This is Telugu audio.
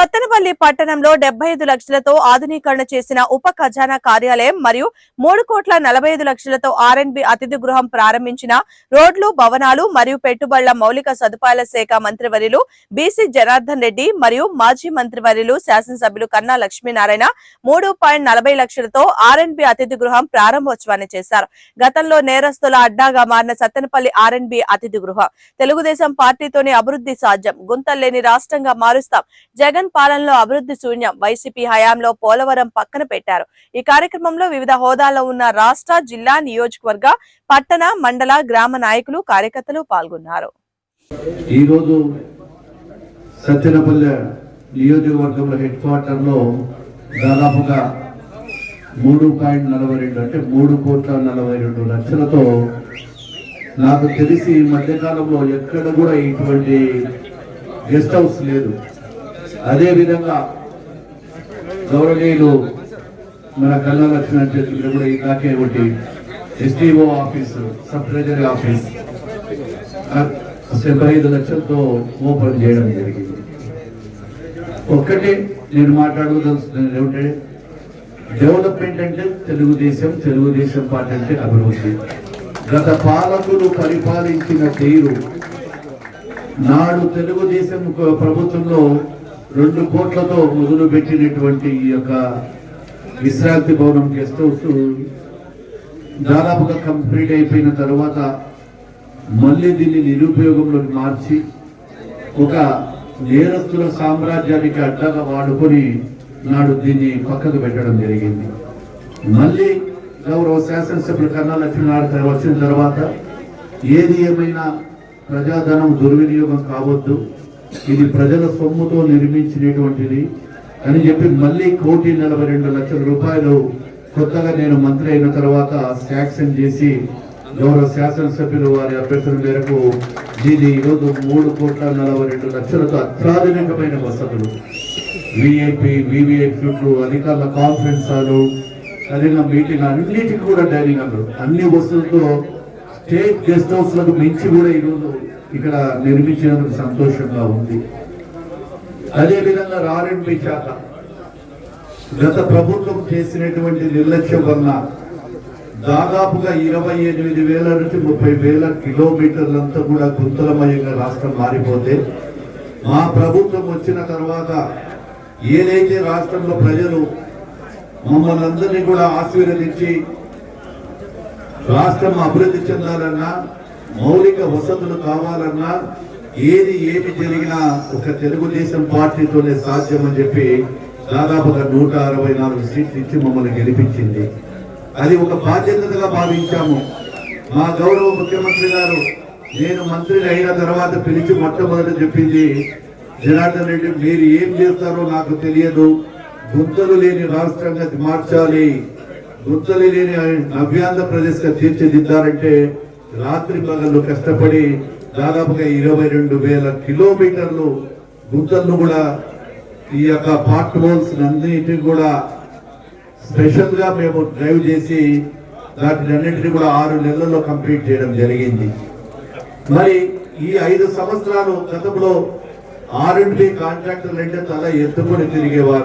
సత్తెనపల్లి పట్టణంలో డెబ్బై ఐదు లక్షలతో ఆధునీకరణ చేసిన ఉప ఖజానా కార్యాలయం మరియు మూడు కోట్ల నలభై ఐదు లక్షలతో ఆర్ఎన్బి అతిథి గృహం ప్రారంభించిన రోడ్లు భవనాలు మరియు పెట్టుబడుల మౌలిక సదుపాయాల శాఖ మంత్రివర్యులు బీసీ జనార్దన్ రెడ్డి మరియు మాజీ మంత్రివర్యులు శాసనసభ్యులు కన్నా లక్ష్మీనారాయణ మూడు పాయింట్ నలభై లక్షలతో ఆర్ఎన్బి అతిథి గృహం ప్రారంభోత్సవాన్ని చేశారు. గతంలో నేరస్తుల అడ్డాగా మారిన సత్తెనపల్లి ఆర్ఎన్బి అతిథి గృహం. తెలుగుదేశం పార్టీతోనే అభివృద్ధి సాధ్యం. గుంతల్లేని రాష్ట్రంగా మారుస్తాం. జగన్ పాలనలో అభివృద్ధి శూన్యం. వైసీపీ హయాంలో పోలవరం పక్కన పెట్టారు. ఈ కార్యక్రమంలో వివిధ హోదాల్లో ఉన్న రాష్ట్ర జిల్లా నియోజకవర్గ పట్టణ మండల గ్రామ నాయకులు కార్యకర్తలు పాల్గొన్నారు. ఈరోజు సత్యనపల్లె నియోజకవర్గంలో హెడ్ క్వార్టర్లో దాదాపుగా మూడు పాయింట్ నలభై రెండు అంటే మూడు కోట్ల నలభై రెండు లక్షలతో నాకు తెలిసి మధ్యకాలంలో ఎక్కడ కూడా ఇటువంటి గెస్ట్ హౌస్ లేదు. అదేవిధంగా గౌరవనీయులు మన కల్లా లక్ష్మణ చేతులు కూడా ఇందాకే ఒకటి STO office sub treasury office డెబ్బై ఐదు లక్షలతో ఓపెన్ చేయడం జరిగింది. ఒక్కటే నేను మాట్లాడదలుచుకున్నది ఏమిటంటే డెవలప్మెంట్ అంటే తెలుగుదేశం తెలుగుదేశం పార్టీ అంటే అభివృద్ధి. గత పాలకులు పరిపాలించిన తీరు నాడు తెలుగుదేశం ప్రభుత్వంలో రెండు కోట్లతో మొదలు పెట్టినటువంటి ఈ యొక్క విశ్రాంతి భవనం గెస్ట్ హౌస్ దాదాపుగా కంప్లీట్ అయిపోయిన తర్వాత మళ్ళీ దీన్ని నిరుపయోగంలోకి మార్చి ఒక నేరస్తుల సామ్రాజ్యానికి అడ్డగా వాడుకొని నాడు దీన్ని పక్కకు పెట్టడం జరిగింది. మళ్ళీ గౌరవ శాసనసభ్యులు కన్నా లక్ష్మీనారాయణ వచ్చిన తర్వాత ఏది ఏమైనా ప్రజాధనం దుర్వినియోగం కావద్దు. ఇది ప్రజల సొమ్ముతో నిర్మించినటువంటిది అని చెప్పి మళ్ళీ కోటి నలభై రెండు లక్షల రూపాయలు కొత్తగా నేను మంత్రి అయిన తర్వాత శాంక్షన్ చేసి గౌరవ శాసనసభ్యులు వారి అభ్యర్థుల మేరకు దీని ఈరోజు మూడు కోట్ల నలభై రెండు లక్షలతో అత్యాధునికమైన వసతులు. విఐపి వివిఐపీలు అధికారుల కాన్ఫరెన్స్ హాలు అదేవిధంగా మీటింగ్ అన్నిటికీ కూడా డైనింగ్ హాల్. అన్ని వసతులతో స్టేట్ గెస్ట్ హౌస్లకు మించి కూడా ఈరోజు ఇక్కడ నిర్మించినందుకు సంతోషంగా ఉంది. అదేవిధంగా రారెండ్బి శాఖ గత ప్రభుత్వం చేసినటువంటి నిర్లక్ష్యం వల్ల దాదాపుగా ఇరవై ఎనిమిది వేల నుంచి ముప్పై వేల కిలోమీటర్లంతా కూడా గుంతలమయంగా రాష్ట్రం మారిపోతే మా ప్రభుత్వం వచ్చిన తర్వాత ఏదైతే రాష్ట్రంలో ప్రజలు మమ్మల్ని అందరినీ కూడా ఆశీర్వదించి రాష్ట్రం అభివృద్ధి చెందాలన్నా మౌలిక వసతులు కావాలన్నా ఏది ఏమి జరిగినా ఒక తెలుగుదేశం పార్టీతోనే సాధ్యం అని చెప్పి దాదాపుగా నూట అరవై నాలుగు సీట్లు ఇచ్చి మమ్మల్ని గెలిపించింది. అది ఒక బాధ్యతగా భావించాము. మా గౌరవ ముఖ్యమంత్రి గారు నేను మంత్రిని అయిన తర్వాత పిలిచి మొట్టమొదటి చెప్పింది జనార్దన్ రెడ్డి మీరు ఏం చేస్తారో నాకు తెలియదు. గుంతలు లేని రాష్ట్రంగా మార్చాలి. గుంతలు లేని నవ్యాంధ్రప్రదేశ్ తీర్చిదిద్దారంటే రాత్రి పగళ్ళు కష్టపడి దాదాపుగా ఇరవై రెండు వేల కిలోమీటర్లు గుంతలను కూడా ఈ యొక్క పార్ట్ హోల్స్ అన్నిటిని కూడా స్పెషల్గా మేము డ్రైవ్ చేసి వాటిని అన్నింటినీ కూడా ఆరు నెలల్లో కంప్లీట్ చేయడం జరిగింది. మరి ఈ ఐదు సంవత్సరాలు గతంలో ఆర్ఎండ్బి కాంట్రాక్టర్లు అంటే తల ఎత్తుకొని తిరిగేవారు.